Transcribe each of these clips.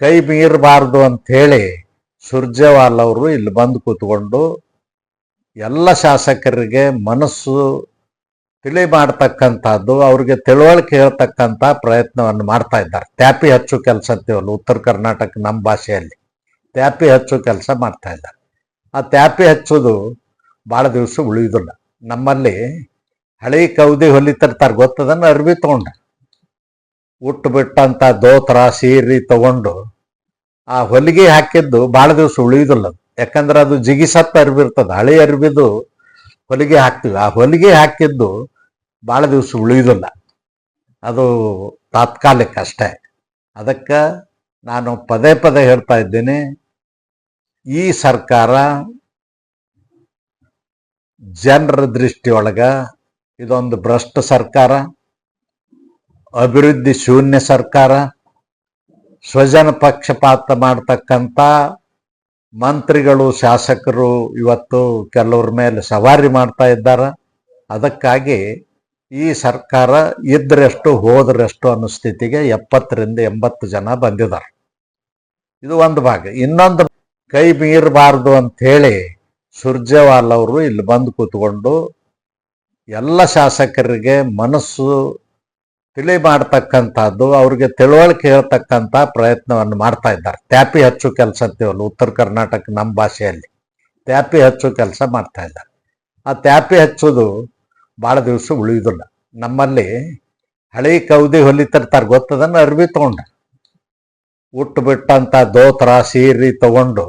ಕೈ ಮೀರಬಾರ್ದು ಅಂಥೇಳಿ ಸುರ್ಜೇವಾಲ್ ಅವರು ಇಲ್ಲಿ ಬಂದು ಕೂತ್ಕೊಂಡು ಎಲ್ಲ ಶಾಸಕರಿಗೆ ಮನಸ್ಸು ತಿಳಿ ಮಾಡ್ತಕ್ಕಂಥದ್ದು, ಅವ್ರಿಗೆ ತಿಳುವಳಿಕೆ ಹೇಳ್ತಕ್ಕಂಥ ಪ್ರಯತ್ನವನ್ನು ಮಾಡ್ತಾ ಇದ್ದಾರೆ. ತ್ಯಾಪಿ ಹಚ್ಚು ಕೆಲಸ ಅಂತೀವಲ್ಲ ಉತ್ತರ ಕರ್ನಾಟಕ ನಮ್ಮ ಭಾಷೆಯಲ್ಲಿ. ತ್ಯಾಪಿ ಹಚ್ಚು ಕೆಲಸ ಮಾಡ್ತಾ ಇದ್ದಾರೆ. ಆ ತ್ಯಾಪಿ ಹಚ್ಚೋದು ಭಾಳ ದಿವಸ ಉಳಿಯೋದಿಲ್ಲ. ನಮ್ಮಲ್ಲಿ ಹಳೆ ಕೌದಿ ಹೊಲಿತಿರ್ತಾರೆ, ಗೊತ್ತದನ್ನು ಅರ್ಬಿ ತಗೊಂಡ ಉಟ್ಟು ಬಿಟ್ಟಂತ ದೋತ್ರ ಸೀರೆ ತಗೊಂಡು ಆ ಹೊಲಿಗೆ ಹಾಕಿದ್ದು ಭಾಳ ದಿವಸ ಉಳಿಯುವುದಿಲ್ಲ ಅದು. ಯಾಕಂದ್ರೆ ಅದು ಜಿಗಿಸತ್ತ ಅರಿಬಿರ್ತದ ಹಳೆ ಅರಿಬಿದು ಹೊಲಿಗೆ ಹಾಕ್ತೀವಿ. ಆ ಹೊಲಿಗೆ ಹಾಕಿದ್ದು ಭಾಳ ದಿವಸ ಉಳಿಯುವುದಿಲ್ಲ ಅದು ತಾತ್ಕಾಲಿಕ ಅಷ್ಟೇ. ಅದಕ್ಕೆ ನಾನು ಪದೇ ಪದೇ ಹೇಳ್ತಾ ಇದ್ದೀನಿ, ಈ ಸರ್ಕಾರ ಜನರ ದೃಷ್ಟಿಯೊಳಗ ಇದೊಂದು ಭ್ರಷ್ಟ ಸರ್ಕಾರ. ಅಭಿವೃದ್ಧಿ ಶೂನ್ಯ ಸರ್ಕಾರ, ಸ್ವಜನ ಪಕ್ಷಪಾತ ಮಾಡ್ತಕ್ಕಂಥ ಮಂತ್ರಿಗಳು, ಶಾಸಕರು ಇವತ್ತು ಕೆಲವ್ರ ಮೇಲೆ ಸವಾರಿ ಮಾಡ್ತಾ ಇದ್ದಾರೆ. ಅದಕ್ಕಾಗಿ ಈ ಸರ್ಕಾರ ಇದ್ರೆಷ್ಟು, ಹೋದ್ರೆಷ್ಟು ಅನ್ನೋ ಸ್ಥಿತಿಗೆ ಎಪ್ಪತ್ತರಿಂದ ಎಂಬತ್ತು ಜನ ಬಂದಿದ್ದಾರೆ. ಇದು ಒಂದು ಭಾಗ. ಇನ್ನೊಂದು ಕೈ ಮೀರಬಾರ್ದು ಅಂತ ಹೇಳಿ ಸುರ್ಜೇವಾಲ್ ಅವರು ಇಲ್ಲಿ ಬಂದು ಕೂತ್ಕೊಂಡು ಎಲ್ಲ ಶಾಸಕರಿಗೆ ಮನಸ್ಸು ತಿಳಿ ಮಾಡ್ತಕ್ಕಂಥದ್ದು ಅವ್ರಿಗೆ ತಿಳುವಳಿಕೆ ಹೇಳ್ತಕ್ಕಂಥ ಪ್ರಯತ್ನವನ್ನು ಮಾಡ್ತಾ ಇದ್ದಾರೆ. ತ್ಯಾಪಿ ಹಚ್ಚು ಕೆಲಸ ಅಂತೀವಲ್ಲ ಉತ್ತರ ಕರ್ನಾಟಕ ನಮ್ಮ ಭಾಷೆಯಲ್ಲಿ. ತ್ಯಾಪಿ ಹಚ್ಚು ಕೆಲಸ ಮಾಡ್ತಾ ಇದ್ದಾರೆ. ಆ ತ್ಯಾಪಿ ಹಚ್ಚೋದು ಭಾಳ ದಿವಸ ಉಳಿಯುವುದಿಲ್ಲ ನಮ್ಮಲ್ಲಿ ಹಳಿ ಕೌದಿ ಹೊಲಿತಿರ್ತಾರೆ, ಗೊತ್ತದನ್ನು ಅರ್ಬಿ ತಗೊಂಡ. ಉಟ್ಟು ಬಿಟ್ಟಂಥ ದೋತ್ರ, ಸೀರೆ ತಗೊಂಡು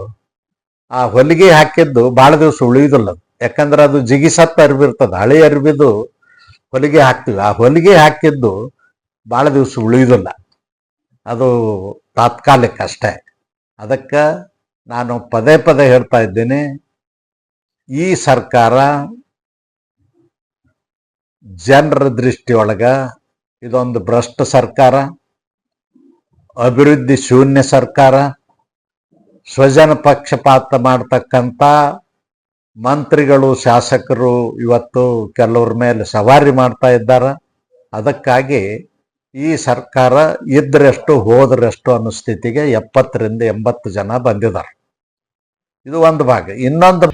ಆ ಹೊಲಿಗೆ ಹಾಕಿದ್ದು ಭಾಳ ದಿವಸ ಉಳಿಯುವುದಿಲ್ಲ ಅದು. ಯಾಕಂದ್ರೆ ಅದು ಜಿಗಿಸತ್ತ ಅರ್ಬಿರ್ತದ ಹಳೆ ಅರ್ಬಿದು ಹೊಲಿಗೆ ಹಾಕ್ತೀವಿ. ಆ ಹೊಲಿಗೆ ಹಾಕಿದ್ದು ಭಾಳ ದಿವಸ ಉಳಿಯುವುದಿಲ್ಲ ಅದು ತಾತ್ಕಾಲಿಕ ಅಷ್ಟೇ. ಅದಕ್ಕೆ ನಾನು ಪದೇ ಪದೇ ಹೇಳ್ತಾ ಇದ್ದೀನಿ, ಈ ಸರ್ಕಾರ ಜನರ ದೃಷ್ಟಿಯೊಳಗ ಇದೊಂದು ಭ್ರಷ್ಟ ಸರ್ಕಾರ, ಅಭಿವೃದ್ಧಿ ಶೂನ್ಯ ಸರ್ಕಾರ, ಸ್ವಜನ ಪಕ್ಷಪಾತ ಮಾಡ್ತಕ್ಕಂಥ ಮಂತ್ರಿಗಳು, ಶಾಸಕರು ಇವತ್ತು ಕೆಲವ್ರ ಮೇಲೆ ಸವಾರಿ ಮಾಡ್ತಾ ಇದ್ದಾರೆ. ಅದಕ್ಕಾಗಿ ಈ ಸರ್ಕಾರ ಇದ್ರೆಷ್ಟು ಹೋದ್ರೆಷ್ಟು ಅನ್ನೋ ಸ್ಥಿತಿಗೆ ಎಪ್ಪತ್ತರಿಂದ ಎಂಬತ್ತು ಜನ ಬಂದಿದ್ದಾರೆ. ಇದು ಒಂದು ಭಾಗ. ಇನ್ನೊಂದು